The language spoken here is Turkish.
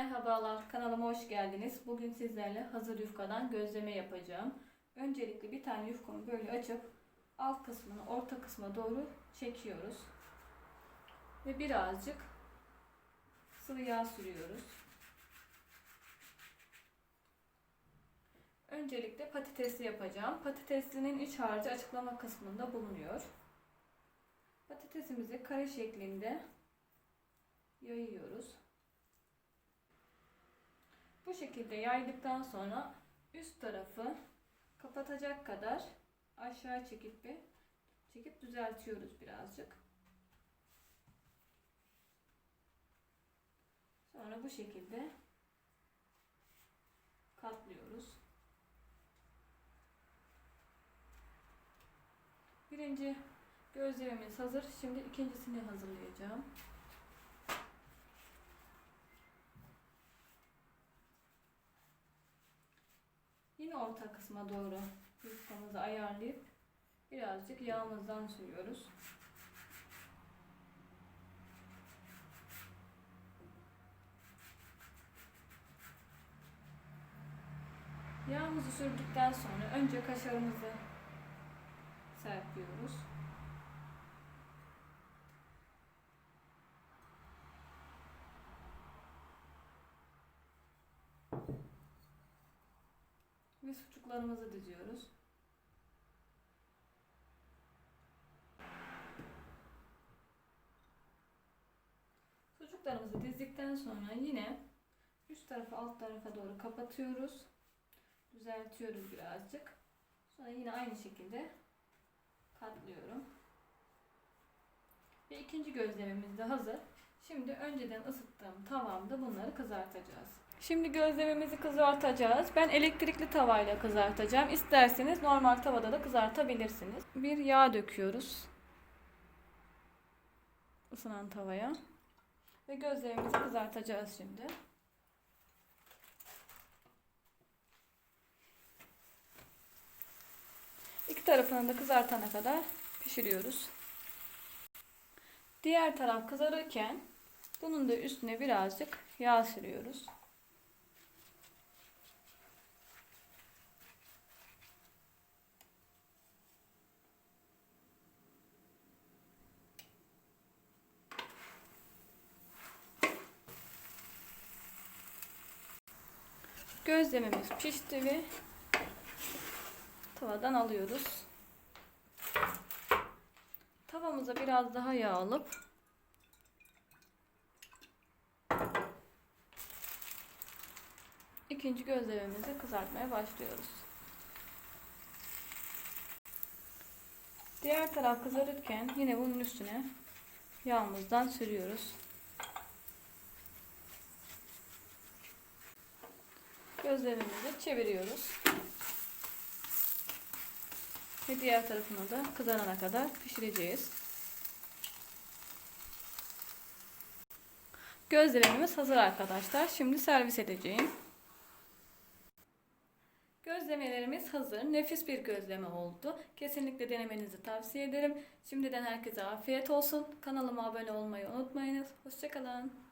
Merhabalar, kanalıma hoş geldiniz. Bugün sizlerle hazır yufkadan gözleme yapacağım. Öncelikle bir tane yufkamı böyle açıp alt kısmını orta kısma doğru çekiyoruz. Ve birazcık sıvı yağ sürüyoruz. Öncelikle patatesli yapacağım. Patateslinin iç harcı açıklama kısmında bulunuyor. Patatesimizi kare şeklinde yayıyoruz. Bu şekilde yaydıktan sonra üst tarafı kapatacak kadar aşağı çekip bir çekip düzeltiyoruz birazcık. Sonra bu şekilde katlıyoruz. Birinci gözlememiz hazır. Şimdi ikincisini hazırlayacağım. Yine orta kısma doğru yufkamızı ayarlayıp birazcık yağımızdan sürüyoruz. Yağımızı sürdükten sonra önce kaşarımızı serpiyoruz. Ve sucuklarımızı diziyoruz. Sucuklarımızı dizdikten sonra yine üst tarafa alt tarafa doğru kapatıyoruz. Düzeltiyoruz birazcık. Sonra yine aynı şekilde katlıyorum. Ve ikinci gözlememiz de hazır. Şimdi önceden ısıttığım tavamda bunları kızartacağız. Şimdi gözlememizi kızartacağız. Ben elektrikli tavayla kızartacağım. İsterseniz normal tavada da kızartabilirsiniz. Bir yağ döküyoruz. Isınan tavaya. Ve gözlemimizi kızartacağız şimdi. İki tarafını da kızartana kadar pişiriyoruz. Diğer taraf kızarırken bunun da üstüne birazcık yağ sürüyoruz. Gözlememiz pişti ve tavadan alıyoruz. Tavamıza biraz daha yağ alıp ikinci gözlememizi kızartmaya başlıyoruz. Diğer taraf kızarırken yine bunun üstüne yağımızdan sürüyoruz. Gözlemimizi çeviriyoruz. Ve diğer tarafını da kızarana kadar pişireceğiz. Gözlememiz hazır arkadaşlar. Şimdi servis edeceğim. Gözlemelerimiz hazır. Nefis bir gözleme oldu. Kesinlikle denemenizi tavsiye ederim. Şimdiden herkese afiyet olsun. Kanalıma abone olmayı unutmayınız. Hoşçakalın.